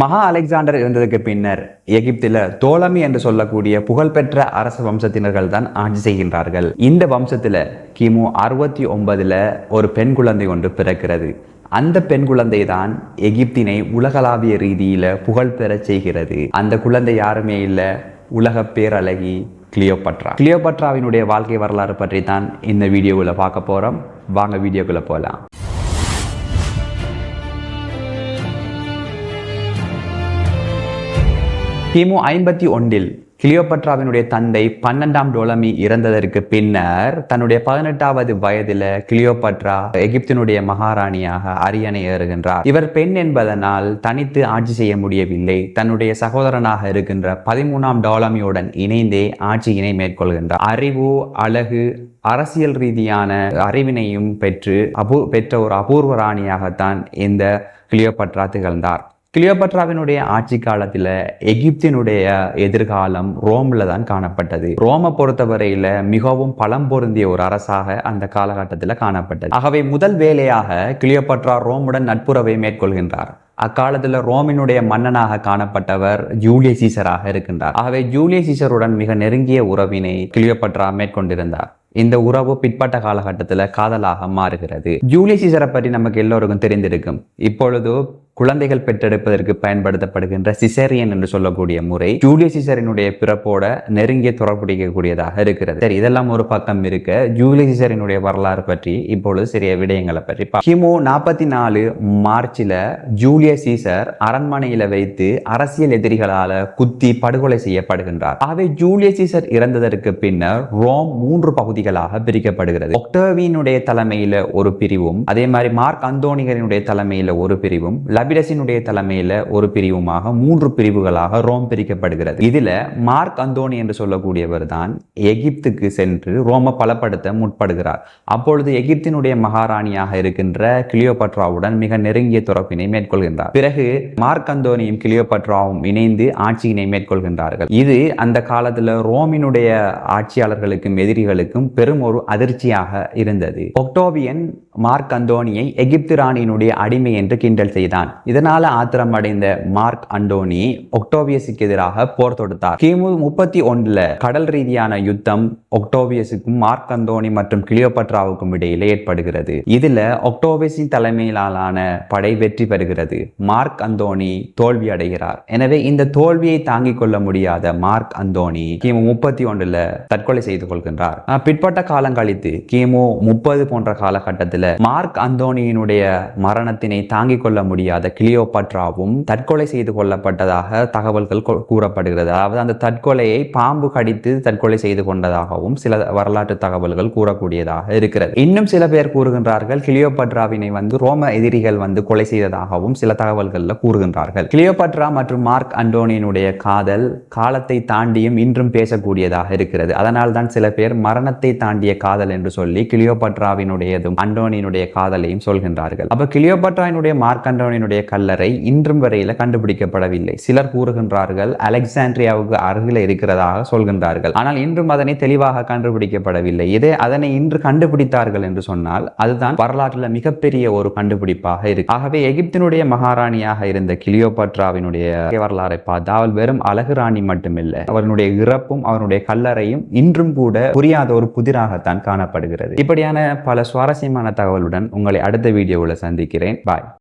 மகா அலெக்சாண்டர் இருந்ததுக்கு பின்னர் எகிப்தில தோலமி என்று சொல்லக்கூடிய புகழ்பெற்ற அரச வம்சத்தினர்கள் தான் ஆட்சி செய்கின்றார்கள். இந்த வம்சத்துல கிமு அறுபத்தி ஒன்பதுல ஒரு பெண் குழந்தை ஒன்று பிறக்கிறது. அந்த பெண் குழந்தை தான் எகிப்தினை உலகளாவிய ரீதியில புகழ் பெறச் செய்கிறது. அந்த குழந்தை யாருமே இல்லை. உலக பேரழகி கிளியோபட்ரா. கிளியோபட்ராவினுடைய வாழ்க்கை வரலாறு பற்றி தான் இந்த வீடியோவில் பார்க்க போறோம். வாங்க வீடியோக்குள்ள போகலாம் கிமு ஐம்பத்தி ஒன்றில் கிளியோபட்ராவினுடைய தந்தை பன்னெண்டாம் டோலமி இறந்ததற்கு பின்னர் தன்னுடைய பதினெட்டாவது வயதில் கிளியோபட்ரா எகிப்தினுடைய மகாராணியாக அரியணை ஏறுகின்றார். இவர் பெண் என்பதனால் தனித்து ஆட்சி செய்ய முடியவில்லை. தன்னுடைய சகோதரனாக இருக்கின்ற பதிமூணாம் டோலமியுடன் இணைந்தே ஆட்சியினை மேற்கொள்கின்றார். அறிவு அழகு அரசியல் ரீதியான அறிவினையும் பெற்று அபூ பெற்ற ஒரு அபூர்வ ராணியாகத்தான் இந்த கிளியோபட்ரா திகழ்ந்தார். கிளியோபட்ராவினுடைய ஆட்சி காலத்துல எகிப்தினுடைய எதிர்காலம் ரோம்ல தான் காணப்பட்டது. ரோமை பொறுத்தவரையில மிகவும் பலம் பொருந்திய ஒரு அரசாக அந்த காலகட்டத்தில் காணப்பட்டது. ஆகவே முதல் வேலையாக கிளியோபட்ரா ரோமுடன் நட்புறவை மேற்கொள்கின்றார். அக்காலத்தில் ரோமினுடைய மன்னனாக காணப்பட்டவர் ஜூலிய சீசராக இருக்கின்றார். ஆகவே ஜூலிய சீசருடன் மிக நெருங்கிய உறவினை கிளியோபட்ரா மேற்கொண்டிருந்தார். இந்த உறவு பிற்பட்ட காலகட்டத்தில் காதலாக மாறுகிறது. ஜூலிய சீசரை பற்றி நமக்கு எல்லோருக்கும் தெரிந்திருக்கும். இப்பொழுது குழந்தைகள் பெற்றெடுப்பதற்கு பயன்படுத்தப்படுகின்ற சிசேரியன் என்று சொல்லக்கூடிய முறை ஜூலிய சிசரினுடைய பிறப்போட நெருங்கிய தொடர்புடையக்கூடியதாக இருக்கிறது. சரி இதெல்லாம் ஒரு பக்கம் இருக்க ஜூலிய சிசரினுடைய வரலாறு பற்றி இப்பொழுது சிறிய விடயங்களை பற்றி கிமு நாற்பத்தி நாலு மார்ச்ல ஜூலிய சீசர் அரண்மனையில வைத்து அரசியல் எதிரிகளால குத்தி படுகொலை செய்யப்படுகின்றார். ஆகவே ஜூலிய சீசர் இறந்ததற்கு பின்னர் ரோம் மூன்று பகுதிகளாக பிரிக்கப்படுகிறது. ஒக்டோவியினுடைய தலைமையில ஒரு பிரிவும் அதே மாதிரி மார்க் அந்தோனிகரினுடைய தலைமையில ஒரு பிரிவும் லபி லபிடசினுடைய தலைமையில ஒரு பிரிவுமாக மூன்று பிரிவுகளாக ரோம் பிரிக்கப்படுகிறது. இதுல மார்க் அந்தோனி என்று சொல்லக்கூடியவர் தான் எகிப்துக்கு சென்று ரோம பலப்படுத்த முற்படுகிறார். அப்பொழுது எகிப்தினுடைய மகாராணியாக இருக்கின்ற கிளியோபட்ராவுடன் மிக நெருங்கிய துறப்பினை மேற்கொள்கின்றார். பிறகு மார்க் அந்தோனியும் கிளியோபட்ராவும் இணைந்து ஆட்சியினை மேற்கொள்கின்றார்கள். இது அந்த காலத்துல ரோமினுடைய ஆட்சியாளர்களுக்கும் எதிரிகளுக்கும் பெரும் ஒரு அதிர்ச்சியாக இருந்தது. ஒக்டோபியன் மார்க் அந்தோனியை எகிப்து ராணியினுடைய அடிமை என்று கிண்டல் செய்தான். இதனால ஆத்திரம் அடைந்த மார்க் அண்டோனி ஒக்டோவியஸுக்கு எதிராக போர் தொடுத்தார். கிமு முப்பத்தி ஒன்றுல கடல் ரீதியான யுத்தம் ஒக்டோவியஸுக்கும் மார்க் அந்தோனி மற்றும் கிளியோபட்ராவுக்கும் இடையில ஏற்படுகிறது. இதுல ஒக்டோவியஸின் தலைமையிலான படை வெற்றி பெறுகிறது. மார்க் அந்தோனி தோல்வி அடைகிறார். எனவே இந்த தோல்வியை தாங்கிக் கொள்ள முடியாத மார்க் அந்தோனி கிமு முப்பத்தி ஒன்றுல தற்கொலை செய்து கொள்கின்றார். பிற்பட்ட காலம் கழித்து கிமு முப்பது போன்ற காலகட்டத்தில் மார்க் அந்தோனியினுடைய மரணத்தினை தாங்கிக் கொள்ள முடியாத கிளியோபட்ராவும் தற்கொலை செய்து கொள்ளப்பட்டதாக தகவல்கள் கூறப்படுகிறது. அதாவது அந்த தற்கொலையை பாம்பு கடித்து தற்கொலை செய்து கொண்டதாகவும் சில வரலாற்று தகவல்கள் கூறக்கூடியதாக இருக்கிறது. இன்னும் சில பேர் கூறுகின்றார்கள் கிளியோபட்ராவினை வந்து ரோம எதிரிகள் வந்து கொலை செய்ததாகவும் சில தகவல்கள் கூறுகின்றார்கள். கிளியோபட்ரா மற்றும் மார்க் அண்டோனியினுடைய காதல் காலத்தை தாண்டியும் இன்றும் பேசக்கூடியதாக இருக்கிறது. அதனால் தான் சில பேர் மரணத்தை தாண்டிய காதல் என்று சொல்லி கிளியோபட்ராவினுடையதும் அண்டோனியினுடைய காதலையும் சொல்கின்றார்கள். அப்ப கிளியோபட்ராவினுடைய மார்க் அண்டோனியினுடைய கல்லறை இன்றும் வரையில கண்டுபிடிக்கப்படவில்லை. சிலர் கூறுகின்றார்கள் அலெக்சாண்ட்ரியாவுக்கு அருகில் இருக்கிறதாக சொல்கின்றார்கள். ஆனால் இன்றும் அதனை தெளிவாக கண்டுபிடிக்கப்படவில்லை. இதே அதனை இன்று கண்டுபிடித்தார்கள் என்று சொன்னால் அதுதான் வரலாற்றில் மிகப்பெரிய ஒரு கண்டுபிடிப்பாக இருக்கு. ஆகவே எகிப்தினுடைய மகாராணியாக இருந்த கிளியோபட்ராவினுடைய வரலாறை பார்த்தா அவள் வெறும் அழகு ராணி மட்டுமில்லை. அவனுடைய இறப்பும் அவனுடைய கல்லறையும் இன்றும் கூட புரியாத ஒரு புதிராகத்தான் காணப்படுகிறது. இப்படியான பல சுவாரஸ்யமான தகவலுடன் உங்களை அடுத்த வீடியோவில் சந்திக்கிறேன். பாய்.